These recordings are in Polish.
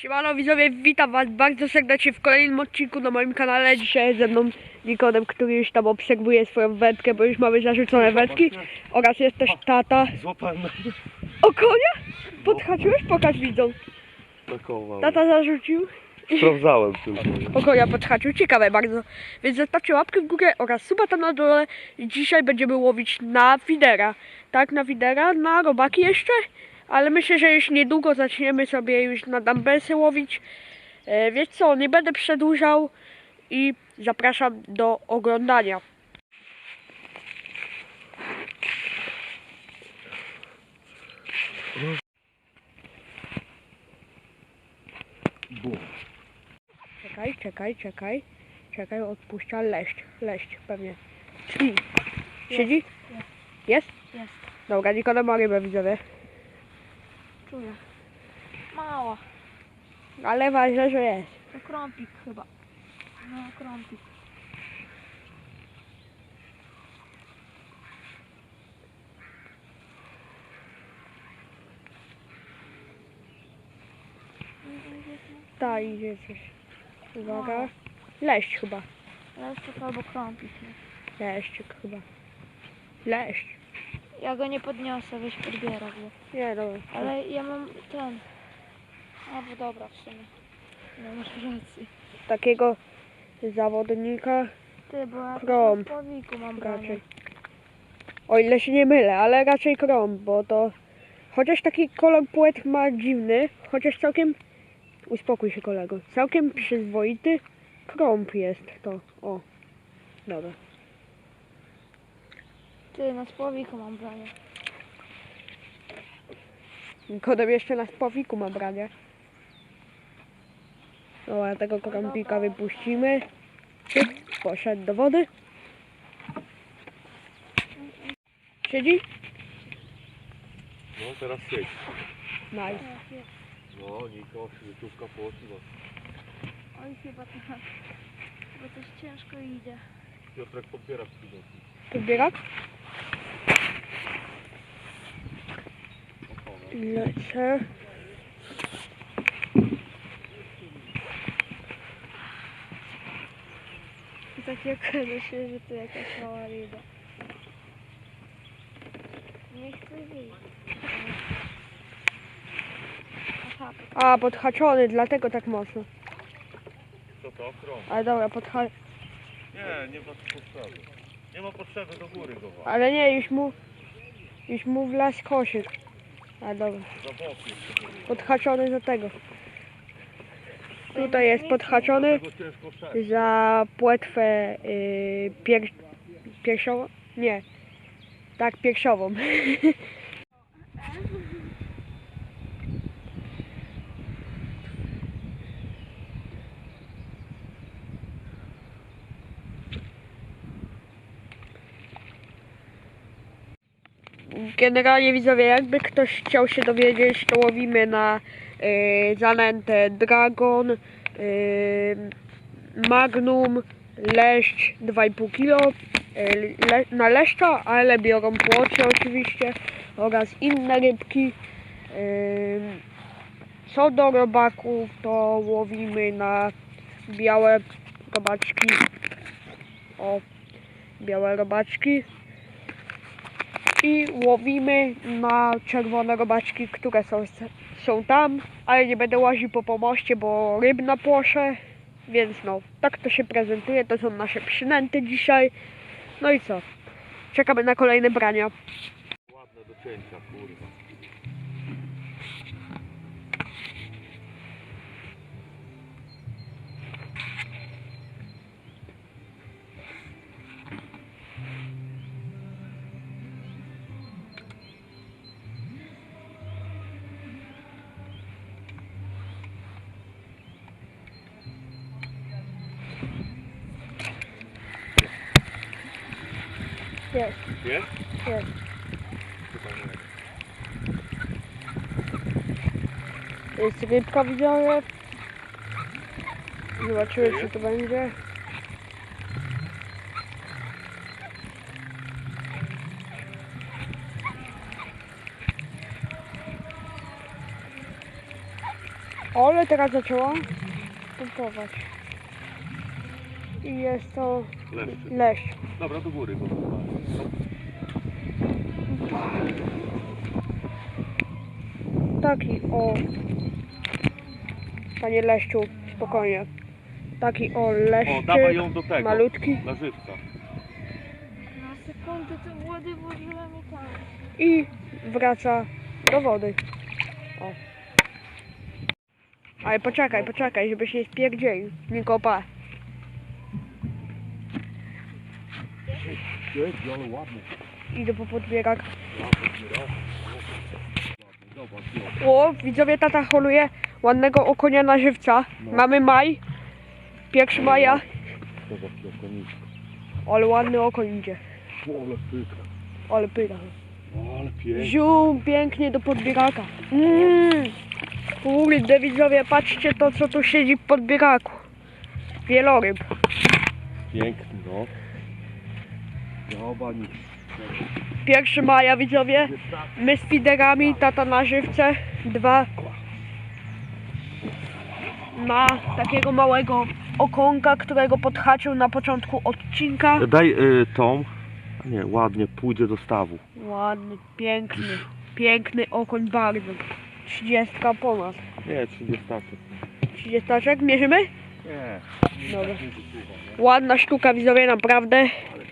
Siemano widzowie, witam was bardzo serdecznie w kolejnym odcinku na moim kanale. Dzisiaj jest ze mną Nikodem, który już tam obserwuje swoją wędkę, bo już mamy zarzucone wędki. Oraz jest też tata. Złapałem na, O konia! Podhaczyłeś? Pokaż koło. Tata zarzucił. Sprawdzałem tylko. O konia podhaczył. Ciekawe bardzo. Więc zostawcie łapkę w górę oraz suba tam na dole. I Dzisiaj będziemy łowić na widera. Tak, na widera, na robaki jeszcze. Ale myślę, że już niedługo zaczniemy sobie już na dambelsy łowić. E, wiesz co, nie będę przedłużał i zapraszam do oglądania. Czekaj, czekaj, czekaj. Czekaj, odpuszcza leść. Leść pewnie. Siedzi? Jest? Jest. Dobra, Nikodem ma rybę widzowie. Czuję. Mała. Ale ważne, że jest. To krąpik chyba. No, krąpik. Ta idzie coś. Uwaga. Leść chyba. Leszczyk albo krąpik. nie? Leszczyk chyba. Leść. Ja go nie podniosę, weź podbiera go. Nie dobra. Ale ja mam ten. A, bo dobra w sumie. No masz rację. Takiego zawodnika Ty, bo ja Krąp. w powiku mam branie. raczej. O ile się nie mylę, ale raczej krąb, bo to... Chociaż taki kolor płet ma dziwny, chociaż całkiem... Uspokój się kolego. Całkiem przyzwoity krąb jest to. O. Dobra. Ty, na spłowiku mam branie. Kodem jeszcze na spowiku ma branie. O, a tego krąpika wypuścimy. Cyk, Poszedł do wody. Siedzi? No teraz siedź. Nice. No, Niko, śmieciówka poszła. Oj, chyba tak. Bo coś ciężko idzie. Piotrek podbiera przydoki. Podbiera? Lecę. I tak jak się, że to jakaś mała ryba. Nie chcę A, podhaczony, dlatego tak mocno. Co to? Chrom. Ale dobra, podha... Nie, nie ma potrzeby. Nie ma potrzeby do góry go. Ale nie, już mu... Już mu wlazł koszyk. Ale dobra. Podhaczony za tego. Tutaj jest podhaczony za płetwę yy, pier... piersiową? Nie. Tak, piersiową. Generalnie widzowie, jakby ktoś chciał się dowiedzieć, to łowimy na yy, zanętę Dragon, yy, Magnum, Leszcz 2,5 kg, yy, le, na leszcza, ale biorą płocie oczywiście oraz inne rybki. Yy, co do robaków, to łowimy na białe robaczki. O, białe robaczki i łowimy na czerwone robaczki, które są, są tam, ale nie będę łaził po pomoście, bo ryb na płosze, więc no, tak to się prezentuje, to są nasze przynęty dzisiaj. No i co? Czekamy na kolejne brania. Ładne do cięcia, kurwa. Jest, Jest? jest. Jest rybka widzowie. Zobaczymy co to będzie. Ale teraz zaczęła pompować. I jest to Leszczy. leś. Dobra, do góry wywal. Taki o. Panie leszczu, spokojnie. Taki o O, dawaj ją do tego. Malutki. Na żywca. Na sekundę te wody włożyłem i tam. I wraca do wody. O. Ale poczekaj, poczekaj, żeby się nie spierdzielił. Nie ale ładny. Idę po podbierak. Zobacz, O, widzowie, tata holuje ładnego okonia na żywca. No. Mamy maj. Pierwszy maja. Ale ładny okoń idzie. Ale pyka. Ale pyta. Ale pięknie. Zium, pięknie do podbieraka. Mmm. Kurde, widzowie, patrzcie to, co tu siedzi w podbieraku. Wieloryb. Piękny, nic. 1 maja, widzowie. My z fiderami, tata na żywce. Dwa. Ma takiego małego okonka, którego podhaczył na początku odcinka. Daj y, tą. Nie, ładnie, pójdzie do stawu. Ładny, piękny, piękny okoń bardzo. 30 ponad. Nie, 30 statek. 30 mierzymy? Nie. Dobra. Ładna sztuka widzowie, naprawdę.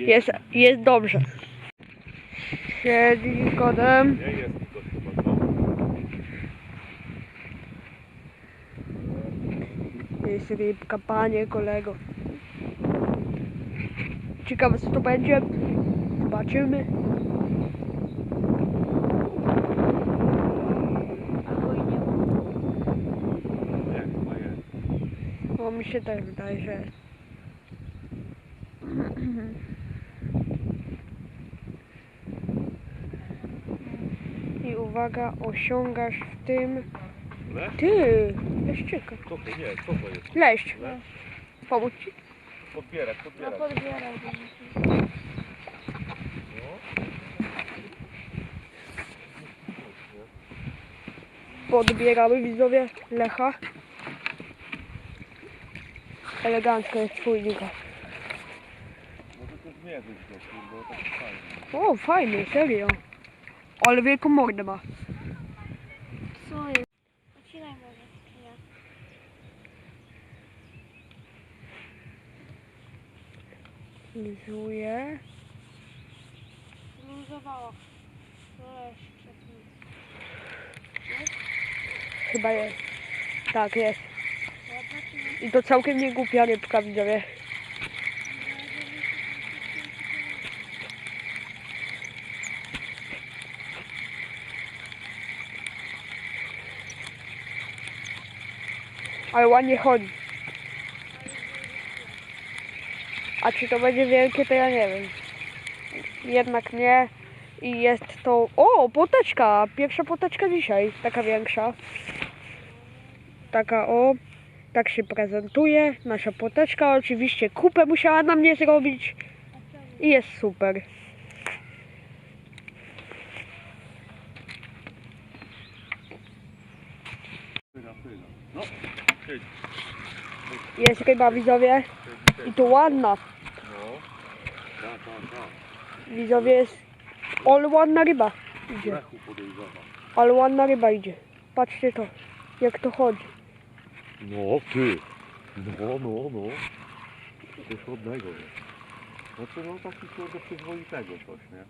Jest, jest dobrze. Siedzi kodem. Nie jest. Jest rybka, panie kolego. Ciekawe co to będzie. Zobaczymy. Bo mi się też wydaje, że... I uwaga, osiągasz w tym... Leszcz? Ty! Leszczyka. To nie? To jest? Leść. Leszcz? Pomóc ci? Podbierak, No podbieraj. No. Podbieramy widzowie Lecha. Elegancko jest twójnika. Może to zmierzyć go, kurde, tak fajnie. O, fajny, serio. Ale wielką mordę ma. Co jest? Lizuje. Luzowała. Leś przed nim. Chyba jest. Tak, jest. I to całkiem nie głupia rybka, widzowie. Ale ładnie chodzi. A czy to będzie wielkie, to ja nie wiem. Jednak nie. I jest to... O, poteczka! Pierwsza poteczka dzisiaj. Taka większa. Taka o. Tak się prezentuje nasza poteczka. Oczywiście kupę musiała na mnie zrobić. I jest super. Jest ryba widzowie. I to ładna. Widzowie jest. Ale ładna ryba idzie. Ale ładna ryba idzie. Patrzcie to. Jak to chodzi. No, ty. No, no, no. Coś ładnego jest. Znaczy, no taki kurde przyzwoitego coś, nie?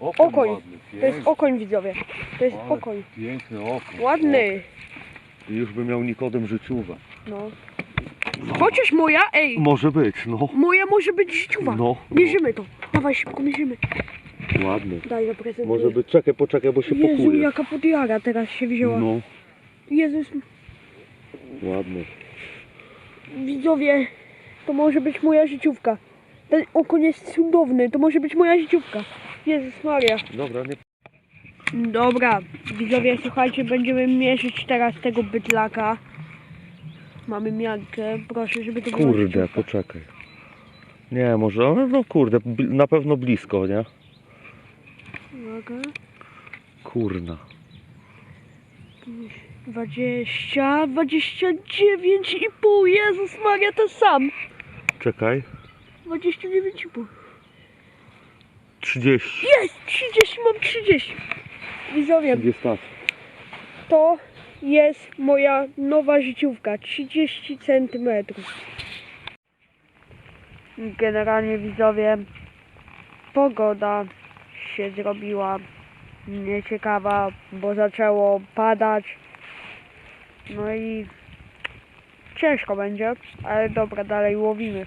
Okoń Okoń. ładny, To jest piękny. okoń widzowie. To jest Ale okoń. Piękny okoń. Ładny. I już by miał Nikodem życiówę. No. Chociaż moja, ej. Może być, no. Moja może być życiowa. No, Mierzymy to. Dawaj szybko mierzymy. no. Ładny. Daj zaprezentuję. Może być, czekaj, poczekaj, bo się Jezu, pokuje. jaka podjara teraz się wzięła. No, Jezus, ładny. widzowie, to może być moja życiówka. Ten okoń jest cudowny, to może być moja życiówka. Jezus Maria. Dobra, nie Dobra, widzowie, słuchajcie, będziemy mierzyć teraz tego bydlaka. Mamy miarkę, proszę, żeby to była Kurde, poczekaj. Nie, może, ale no kurde, na pewno blisko, nie? Uwaga. Kurna. jakieś 20, 29 i pół. Jezus Maria, to sam. Czekaj. 29,5. 30. Jest! 30, mam 30. Widzowie, Gdzie stać? to jest moja nowa życiówka. 30 centymetrów. Generalnie widzowie, pogoda się zrobiła nieciekawa, bo zaczęło padać. No i ciężko będzie, ale dobra, dalej łowimy.